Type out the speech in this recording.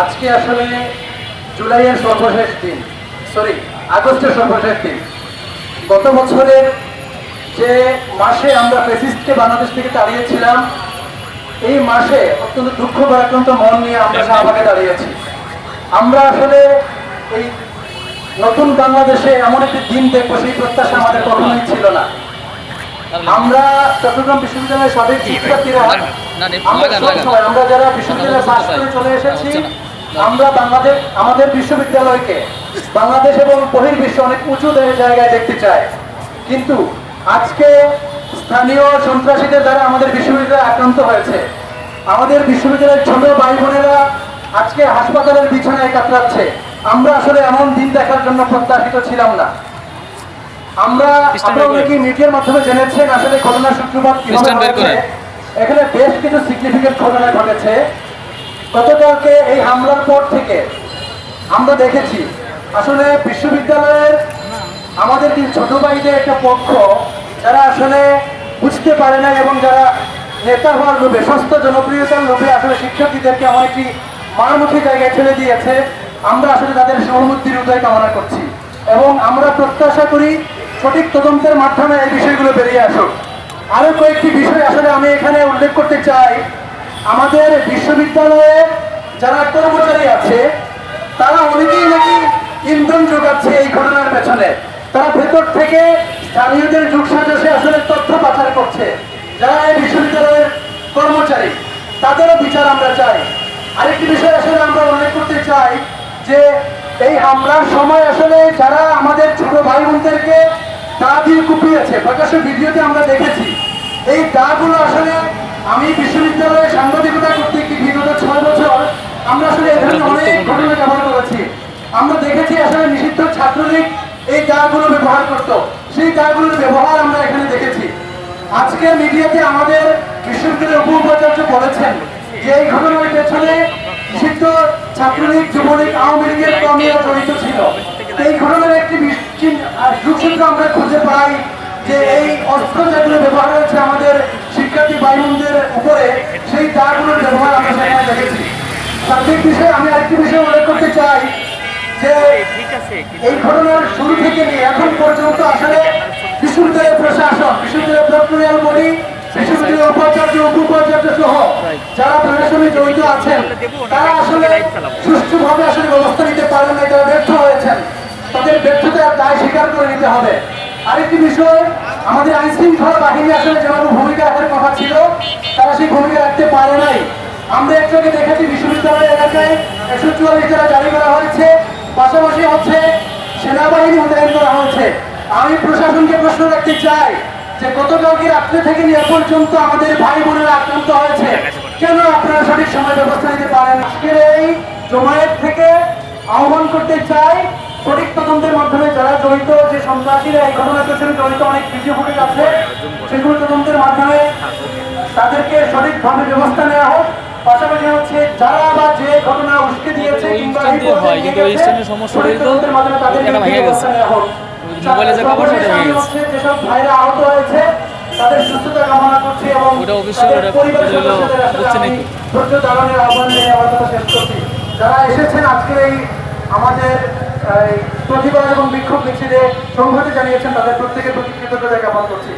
আজকে আসলে জুলাইয়ের সর্বশেষ দিন সরি আগস্টের সর্বশেষ দিন গত বছরের যে মাসে আমরা ফেসিস্টকে বাংলাদেশ থেকে তাড়িয়েছিলাম এই মাসে অত্যন্ত দুঃখ ভারাক্রান্ত মন নিয়ে আমরা শাহবাগে দাঁড়িয়েছি আমরা আসলে এই নতুন বাংলাদেশে এমন একটি দিন দেখব সেই প্রত্যাশা আমাদের কখনোই ছিল না আমরা চট্টগ্রাম বিশ্ববিদ্যালয়ের সাবেক শিক্ষার্থীরা আমরা আমরা যারা বিশ্ববিদ্যালয়ে পাশ করে চলে এসেছি। আমরা বাংলাদেশ আমাদের বিশ্ববিদ্যালয়কে বাংলাদেশ এবং বহির্বিশ্বে অনেক উঁচু জায়গায় দেখতে চাই। কিন্তু আজকে স্থানীয় সন্ত্রাসীদের দ্বারা আমাদের বিশ্ববিদ্যালয় আক্রান্ত হয়েছে। আমাদের বিশ্ববিদ্যালয়ের ছোট ভাই বোনেরা আজকে হাসপাতালের বিছানায় কাতরাচ্ছে। আমরা আসলে এমন দিন দেখার জন্য প্রত্যাশিত ছিলাম না। আমরা আপনারা অনেকেই মিডিয়ার মাধ্যমে জেনেছেন আসলে ঘটনার সূত্রপাত কীভাবে। এখানে বেশ কিছু সিগনিফিকেন্ট ঘটনা ঘটেছে। গতকালকে এই হামলার পর থেকে আমরা দেখেছি, আসলে বিশ্ববিদ্যালয়ের আমাদের কিছু ছোট ভাইদের একটা পক্ষ, যারা আসলে বুঝতে পারে না এবং যারা নেতা হওয়ার লোভে সস্তা জনপ্রিয়তার লোভে আসলে শিক্ষার্থীদেরকে এমন একটি মারমুখী জায়গায় ছেড়ে দিয়েছে, আমরা আসলে তাদের সহমতির উদয় কামনা করছি। এবং আমরা প্রত্যাশা করি সঠিক তদন্তের মাধ্যমে এই বিষয়গুলো বেরিয়ে আসুক। আরও কয়েকটি বিষয় আসলে আমি এখানে উল্লেখ করতে চাই। আমাদের বিশ্ববিদ্যালয়ে যারা কর্মচারী আছে, তারা অনেকেই নাকি ইন্ধন যোগাচ্ছে এই ঘটনার পেছনে। তারা ভেতর থেকে স্থানীয়দের যুগ সাজসে আসলে তথ্য পাচার করছে। যারা এই বিশ্ববিদ্যালয়ের কর্মচারী, তাদেরও বিচার আমরা চাই। আরেকটি বিষয় আসলে আমরা উল্লেখ করতে চাই যে, এই হামলার সময় আসলে যারা আমাদের ছোট ভাই বোনদেরকে দা দিয়ে কুপিয়েছে, প্রকাশ্য ভিডিওতে আমরা দেখেছি। এই দাগুলো আসলে আমি বিশ্ববিদ্যালয়ে সাংবাদিকতা করতে কি বিগত ছয় বছর। আমরা আসলে এ ধরনের অনেক ঘটনা ব্যবহার করেছি। আমরা দেখেছি আসলে নিষিদ্ধ ছাত্রলীগ এই দাগুলো ব্যবহার করত। সেই দাগুলোর ব্যবহার আমরা এখানে দেখেছি। আজকে মিডিয়াতে আমাদের বিশ্ববিদ্যালয়ের উপ উপাচার্য বলেছেন যে এই ঘটনার পেছনে নিষিদ্ধ ছাত্রলীগ যুবলীগ আওয়ামী লীগের কর্মীরা জড়িত ছিল। এই ঘটনার একটি যুগসূত্র আমরা খুঁজে পাই যে এই অস্ত্র যেগুলো ব্যবহার হয়েছে আমাদের শিক্ষার্থী উপরে সেই দাগুলোর ব্যবহার আমরা সেখানে দেখেছি সার্বিক বিষয়ে আমি আরেকটি বিষয় উল্লেখ করতে চাই, যে এই ঘটনার শুরু থেকে নিয়ে এখন পর্যন্ত আসলে বিশ্ববিদ্যালয়ের প্রশাসন, বিশ্ববিদ্যালয়ের প্রক্রিয়াল বডি বিশ্ববিদ্যালয়ের উপাচার্য উপ উপাচার্য সহ যারা প্রশাসনে জড়িত আছেন, তারা আসলে সুষ্ঠুভাবে আসলে ব্যবস্থা নিতে পারেন না তারা ব্যর্থ হয়েছেন। তাদের ব্যর্থতার দায় স্বীকার করে নিতে হবে। আরেকটি বিষয়, আমাদের আইন শৃঙ্খলা বাহিনী আসলে যেভাবে ভূমিকা রাখার কথা ছিল সেই ভূমিকা রাখতে পারে নাই। আমরা একজনকে দেখেছি বিশ্ববিদ্যালয় এলাকায় একশো চুয়াল্লিশ যারা জারি করা হয়েছে। পাশাপাশি হচ্ছে সেনাবাহিনী মোতায়েন করা হয়েছে। আমি প্রশাসনকে প্রশ্ন রাখতে চাই যে গতকালকে রাত্রে থেকে নিয়ে পর্যন্ত আমাদের ভাই বোনেরা আক্রান্ত হয়েছে? কেন আপনারা সঠিক সময় ব্যবস্থা নিতে পারেন? আজকের এই জমায়েত থেকে আহ্বান করতে চাই, সঠিক তদন্তের মাধ্যমে যারা জড়িত যে সন্ত্রাসীরা এই ঘটনার পেছনে জড়িত অনেক ভিডিও ফুটেজ আছে, সেগুলো তদন্তের মাধ্যমে তাদেরকে সঠিকভাবে ব্যবস্থা নেওয়া হোক পাশাপাশি হচ্ছে যারা বা যে ঘটনা উস্কে দিয়েছে কিংবা হয়, কিন্তু এটা ভেঙে গেছে। মোবাইলে যে সেটা ভেঙে গেছে। যেসব ভাইরা আহত হয়েছে তাদের সুস্থতা কামনা করছি এবং ওটা অবশ্যই ওটা পরিবারের হলো সদস্যদের আসলে বুঝছে নাকি? ধৈর্য ধারণের আহ্বান নিয়ে আমার কথা শেষ করছি যারা এসেছেন আজকের এই আমাদের প্রতিবাদ এবং বিক্ষোভ মিছিলে সংহতি জানিয়েছেন তাদের প্রত্যেকের প্রতি কৃতজ্ঞতা জ্ঞাপন করছি